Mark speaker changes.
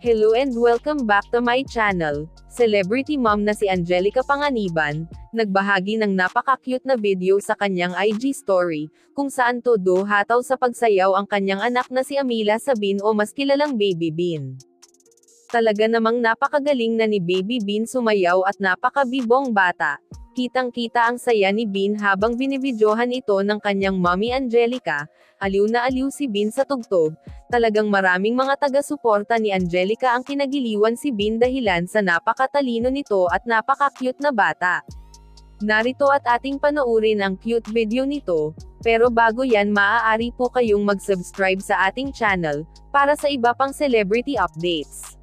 Speaker 1: Hello and welcome back to my channel. Celebrity mom na si Angelica Panganiban, nagbahagi ng napaka-cute na video sa kanyang IG story, kung saan todo hataw sa pagsayaw ang kanyang anak na si Amila Sabin o mas kilalang Baby Bean. Talaga namang napakagaling na ni Baby Bean sumayaw at napakabibong bata. Kitang-kita ang saya ni Bean habang binibidyohan ito ng kanyang mommy Angelica, aliw na aliw si Bean sa tugtog, talagang maraming mga taga-suporta ni Angelica ang kinagiliwan si Bean dahilan sa napakatalino nito at napaka-cute na bata. Narito at ating panoorin ang cute video nito, pero bago yan maaari po kayong mag-subscribe sa ating channel, para sa iba pang celebrity updates.